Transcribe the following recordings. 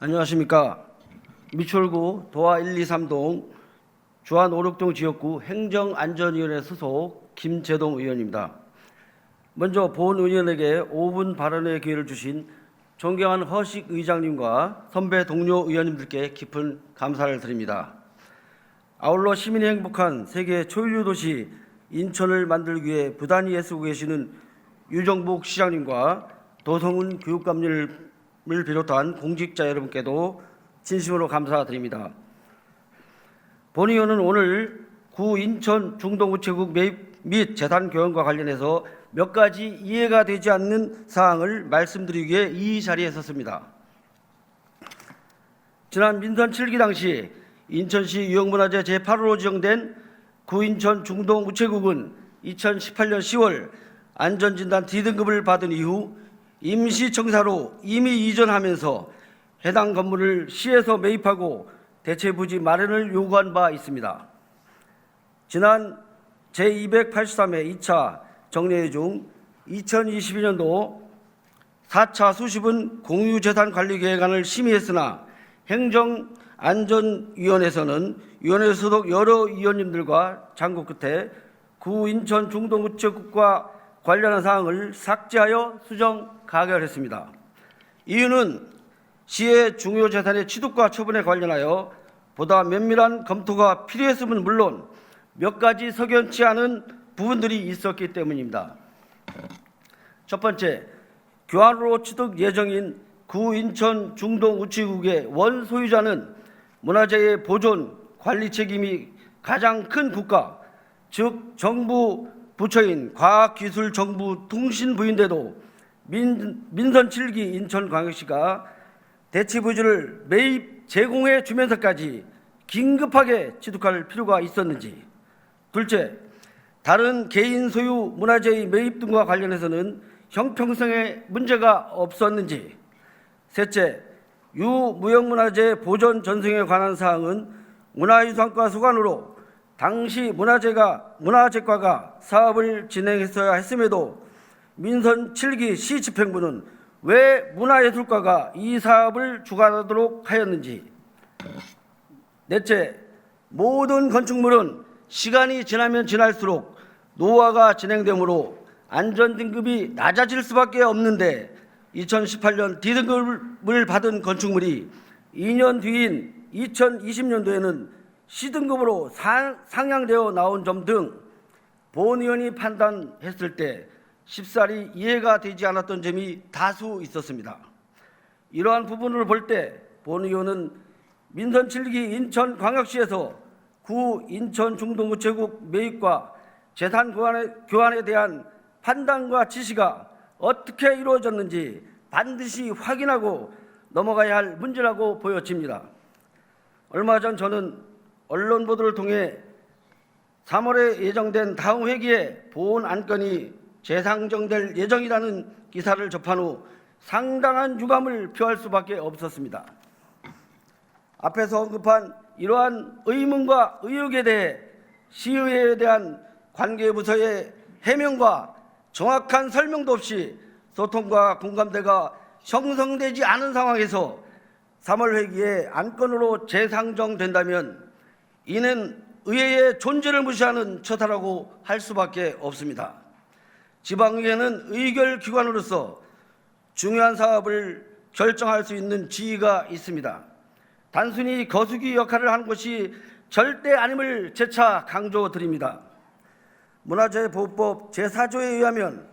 안녕하십니까. 미추홀구 도화 1, 2, 3동 주안 5, 6동 지역구 행정안전위원회 소속 김재동 의원입니다. 먼저 본 의원에게 5분 발언의 기회를 주신 존경하는 허식 의장님과 선배 동료 의원님들께 깊은 감사를 드립니다. 아울러 시민이 행복한 세계 초일류 도시 인천을 만들기 위해 부단히 애쓰고 계시는 유정복 시장님과 도성훈 교육감님을 비롯한 공직자 여러분께도 진심으로 감사드립니다. 본 의원은 오늘 구 인천 중동우체국 매입 및 재단 교환과 관련해서 몇 가지 이해가 되지 않는 사항을 말씀드리기 위해 이 자리에 섰습니다. 지난 민선 7기 당시 인천시 유형문화재 제8호로 지정된 구인천 중동우체국은 2018년 10월 안전진단 D등급을 받은 이후 임시청사로 이미 이전하면서 해당 건물을 시에서 매입하고 대체 부지 마련을 요구한 바 있습니다. 지난 제283회 2차 정례회 중 2022년도 4차 수십은 공유재산관리계획안을 심의했으나 행정안전위원회에서는 위원회 소속 여러 위원님들과 장고 끝에 구 인천 중동우체국과 관련한 사항을 삭제하여 수정 가결했습니다. 이유는 시의 중요 재산의 취득과 처분에 관련하여 보다 면밀한 검토가 필요했음은 물론 몇 가지 석연치 않은 부분들이 있었기 때문입니다. 첫 번째, 교환으로 취득 예정인 구 인천 중동 우체국의 원 소유자는 문화재의 보존 관리 책임이 가장 큰 국가, 즉 정부 부처인 과학기술정보통신부인데도 민, 민선 7기 인천광역시가 대치부지를 매입 제공해 주면서까지 긴급하게 취득할 필요가 있었는지. 둘째, 다른 개인 소유 문화재의 매입 등과 관련해서는 형평성에 문제가 없었는지. 셋째, 유무형문화재 보존 전승에 관한 사항은 문화유산과 소관으로 당시 문화재가 문화재과가 사업을 진행했어야 했음에도 민선 7기 시 집행부는 왜 문화예술과가 이 사업을 주관하도록 하였는지. 넷째, 모든 건축물은 시간이 지나면 지날수록 노화가 진행되므로 안전 등급이 낮아질 수밖에 없는데 2018년 D등급을 받은 건축물이 2년 뒤인 2020년도에는 C등급으로 상향되어 나온 점 등 본 의원이 판단했을 때 쉽사리 이해가 되지 않았던 점이 다수 있었습니다. 이러한 부분을 볼 때 본 의원은 민선 7기 인천광역시에서 구 인천 중동우체국 매입과 재산 교환에, 교환에 대한 판단과 지시가 어떻게 이루어졌는지 반드시 확인하고 넘어가야 할 문제라고 보여집니다. 얼마 전 저는 언론 보도를 통해 3월에 예정된 다음 회기에 보훈 안건이 재상정될 예정이라는 기사를 접한 후 상당한 유감을 표할 수밖에 없었습니다. 앞에서 언급한 이러한 의문과 의혹에 대해 시의회에 대한 관계부서의 해명과 정확한 설명도 없이 소통과 공감대가 형성되지 않은 상황에서 3월 회기에 안건으로 재상정된다면 이는 의회의 존재를 무시하는 처사라고 할 수밖에 없습니다. 지방의회는 의결기관으로서 중요한 사업을 결정할 수 있는 지위가 있습니다. 단순히 거수기 역할을 하는 것이 절대 아님을 재차 강조드립니다. 문화재보호법 제4조에 의하면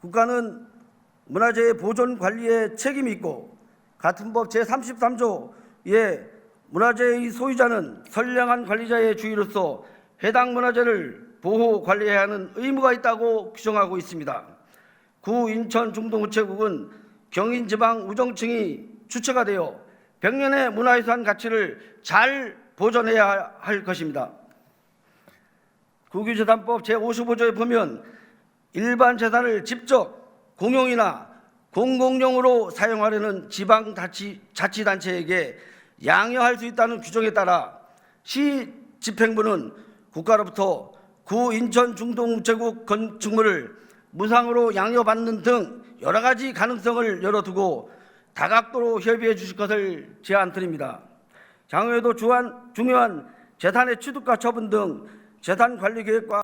국가는 문화재의 보존 관리에 책임이 있고 같은 법 제33조에 문화재의 소유자는 선량한 관리자의 주의로서 해당 문화재를 보호 관리해야 하는 의무가 있다고 규정하고 있습니다. 구 인천 중동우체국은 경인 지방 우정청이 주체가 되어 백년의 문화유산 가치를 잘 보존해야 할 것입니다. 국유재산법 제55조에 보면 일반 재산을 직접 공용이나 공공용으로 사용하려는 지방 자치단체에게 양해할 수 있다는 규정에 따라 시 집행부는 국가로부터 구 인천 중동우체국 건축물을 무상으로 양여받는 등 여러 가지 가능성을 열어두고 다각도로 협의해 주실 것을 제안드립니다. 주한 중요한 재단의 취득과 처분 등 재단 관리 계획과